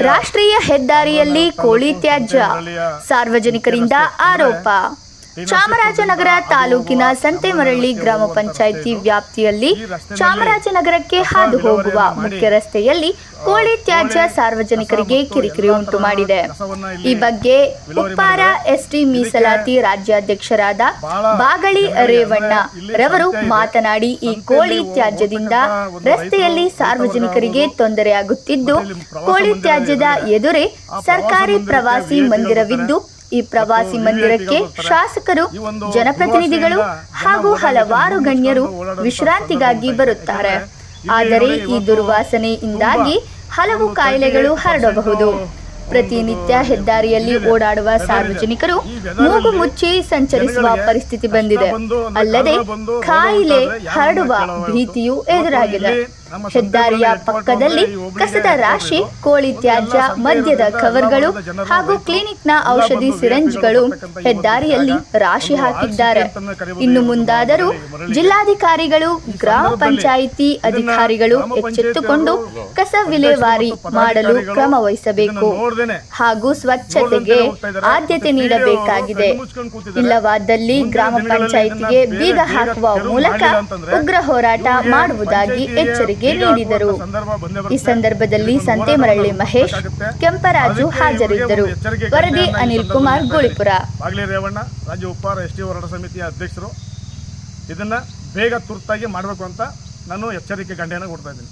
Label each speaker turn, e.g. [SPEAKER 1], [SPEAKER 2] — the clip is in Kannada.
[SPEAKER 1] ರಾಷ್ಟ್ರೀಯ ಹೆದ್ದಾರಿಯಲ್ಲಿ ಕೋಳಿ ತ್ಯಾಜ್ಯ ಸಾರ್ವಜನಿಕರಿಂದ ಆರೋಪ. ಚಾಮರಾಜನಗರ ತಾಲೂಕಿನ ಸಂತೆಮರಳ್ಳಿ ಗ್ರಾಮ ಪಂಚಾಯಿತಿ ವ್ಯಾಪ್ತಿಯಲ್ಲಿ ಚಾಮರಾಜನಗರಕ್ಕೆ ಹಾದು ಹೋಗುವ ಮುಖ್ಯ ರಸ್ತೆಯಲ್ಲಿ ಕೋಳಿ ತ್ಯಾಜ್ಯ ಸಾರ್ವಜನಿಕರಿಗೆ ಕಿರಿಕಿರಿ ಉಂಟು ಮಾಡಿದೆ. ಈ ಬಗ್ಗೆ ಉಪ್ಪಾರ ಎಸ್ಟಿ ಮೀಸಲಾತಿ ರಾಜ್ಯಾಧ್ಯಕ್ಷರಾದ ಬಾಗಳಿ ರೇವಣ್ಣ ರವರು ಮಾತನಾಡಿ, ಈ ಕೋಳಿ ತ್ಯಾಜ್ಯದಿಂದ ರಸ್ತೆಯಲ್ಲಿ ಸಾರ್ವಜನಿಕರಿಗೆ ತೊಂದರೆಯಾಗುತ್ತಿದ್ದು ಕೋಳಿ ತ್ಯಾಜ್ಯದ ಎದುರೇ ಸರ್ಕಾರಿ ಪ್ರವಾಸಿ ಮಂದಿರವಿದ್ದು ಈ ಪ್ರವಾಸಿ ಮಂದಿರಕ್ಕೆ ಶಾಸಕರು ಜನಪ್ರತಿನಿಧಿಗಳು ಹಾಗೂ ಹಲವಾರು ಗಣ್ಯರು ವಿಶ್ರಾಂತಿಗಾಗಿ ಬರುತ್ತಾರೆ. ಆದರೆ ಈ ದುರ್ವಾಸನೆಯಿಂದಾಗಿ ಹಲವು ಕಾಯಿಲೆಗಳು ಹರಡಬಹುದು. ಪ್ರತಿನಿತ್ಯ ಹೆದ್ದಾರಿಯಲ್ಲಿ ಓಡಾಡುವ ಸಾರ್ವಜನಿಕರು ಮೂಗು ಮುಚ್ಚಿ ಸಂಚರಿಸುವ ಪರಿಸ್ಥಿತಿ ಬಂದಿದೆ. ಅಲ್ಲದೆ ಕಾಯಿಲೆ ಹರಡುವ ಭೀತಿಯೂ ಎದುರಾಗಿದೆ. ಹೆದ್ದಾರಿಯ ಪಕ್ಕದಲ್ಲಿ ಕಸದ ರಾಶಿ ಕೋಳಿ ತ್ಯಾಜ್ಯ ಮದ್ಯದ ಕವರ್ಗಳು ಹಾಗೂ ಕ್ಲಿನಿಕ್ನ ಔಷಧಿ ಸಿರಂಜ್ಗಳು ಹೆದ್ದಾರಿಯಲ್ಲಿ ರಾಶಿ ಹಾಕಿದ್ದಾರೆ. ಇನ್ನು ಮುಂದಾದರೂ ಜಿಲ್ಲಾಧಿಕಾರಿಗಳು ಗ್ರಾಮ ಪಂಚಾಯಿತಿ ಅಧಿಕಾರಿಗಳು ಎಚ್ಚೆತ್ತುಕೊಂಡು ಕಸ ವಿಲೇವಾರಿ ಮಾಡಲು ಕ್ರಮ ವಹಿಸಬೇಕು ಹಾಗೂ ಸ್ವಚ್ಛತೆಗೆ ಆದ್ಯತೆ ನೀಡಬೇಕಾಗಿದೆ. ಇಲ್ಲವಾದಲ್ಲಿ ಗ್ರಾಮ ಪಂಚಾಯಿತಿಗೆ ಬೀಗ ಹಾಕುವ ಮೂಲಕ ಉಗ್ರ ಹೋರಾಟ ಮಾಡುವುದಾಗಿ ಎಚ್ಚರಿಕೆ ನೀಡಿದರು. ಈ ಸಂದರ್ಭದಲ್ಲಿ ಸಂತೆಮರಳ್ಳಿ ಮಹೇಶ್ ಕೆಂಪರಾಜು ಹಾಜರಿದ್ದರು. ವರದಿ ಅನಿಲ್ ಕುಮಾರ್ ಗೋಳಿಪುರ.
[SPEAKER 2] ಬಾಗ್ಲಿ ರೇವಣ್ಣ ರಾಜ್ಯ ಉಪ್ಪಾರ ಎಸ್ ಟಿ ಹೋರಾಟ ಸಮಿತಿಯ ಅಧ್ಯಕ್ಷರು ಇದನ್ನ ಬೇಗ ತುರ್ತಾಗಿ ಮಾಡಬೇಕು ಅಂತ ನಾನು ಎಚ್ಚರಿಕೆ ಗಂಟೆಯನ್ನು ಕೊಡ್ತಾ ಇದ್ದೀನಿ.